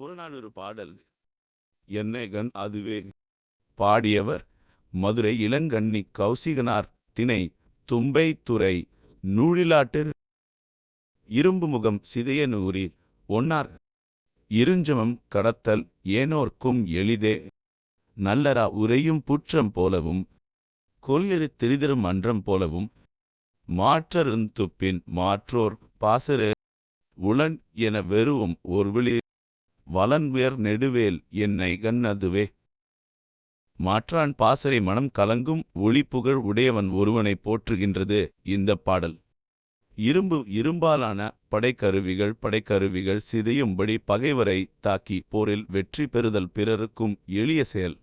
புறநானூறு பாடல். என்னேகன் அதுவே. பாடியவர் மதுரை இளங்கண்ணி கௌசிகனார் திணை தும்பை துறை நூழிலாட்டு. இரும்பு முகம் சிதைய நூறி ஒன்னார். இருஞ்சமம் கடத்தல் ஏனோர்க்கும் எளிதே. நல்லரா உரையும் புற்றம் போலவும். கொல்யறு திரிதரும் மன்றம் போலவும். மாற்றருந் துப்பின் மாற்றோர் பாசரு. உளன் என வெறுவும் ஒருவிழி வலன்வேர் நெடுவேல் என்னை கண்ணதுவே. மாற்றான் பாசறை மனம் கலங்கும் ஒளிப்புகழ் உடையவன் ஒருவனை போற்றுகின்றது இந்தப் பாடல். இரும்பு இரும்பாலான படைக்கருவிகள் படைக்கருவிகள் சிதையும்படி பகைவரை தாக்கி போரில் வெற்றி பெறுதல் பிறருக்கும் எளிய செயல்.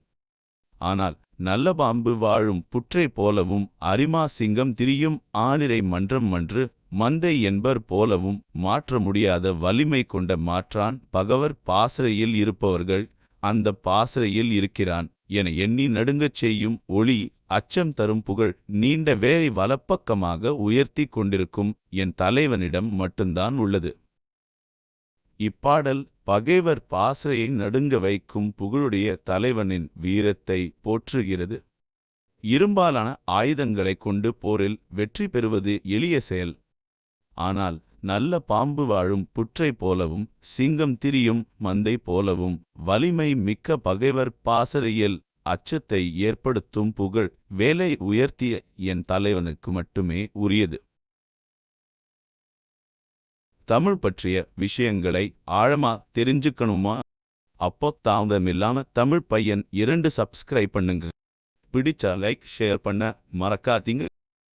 ஆனால் நல்ல பாம்பு வாழும் புற்றை போலவும் அரிமா சிங்கம் திரியும் ஆனிரை மன்றம் மன்று மந்தை என்பர் போலவும் மாற்ற முடியாத வலிமை கொண்ட மாற்றான் பகவர் பாசறையில் இருப்பவர்கள் அந்த பாசறையில் இருக்கிறான் என எண்ணி நடுங்கச் செய்யும் ஒளி அச்சம் தரும் புகழ் நீண்ட வேலை வலப்பக்கமாக உயர்த்தி கொண்டிருக்கும் என் தலைவனிடம் மட்டும்தான் உள்ளது. இப்பாடல் பகைவர் பாசறையை நடுங்க வைக்கும் புகழுடைய தலைவனின் வீரத்தை போற்றுகிறது. இரும்பாலான ஆயுதங்களைக் கொண்டு போரில் வெற்றி பெறுவது எளிய செயல். ஆனால் நல்ல பாம்பு வாழும் புற்றை போலவும் சிங்கம் திரியும் மந்தை போலவும் வலிமை மிக்க பகைவர் பாசறையில் அச்சத்தை ஏற்படுத்தும் புகழ் வேலை உயர்த்திய என் தலைவனுக்கு மட்டுமே உரியது. தமிழ் பற்றிய விஷயங்களை ஆழமா தெரிஞ்சுக்கணுமா? அப்போ தாமதமில்லாம தமிழ் பையன் இரண்டு சப்ஸ்கிரைப் பண்ணுங்க. பிடிச்சா லைக் ஷேர் பண்ண மறக்காதீங்க.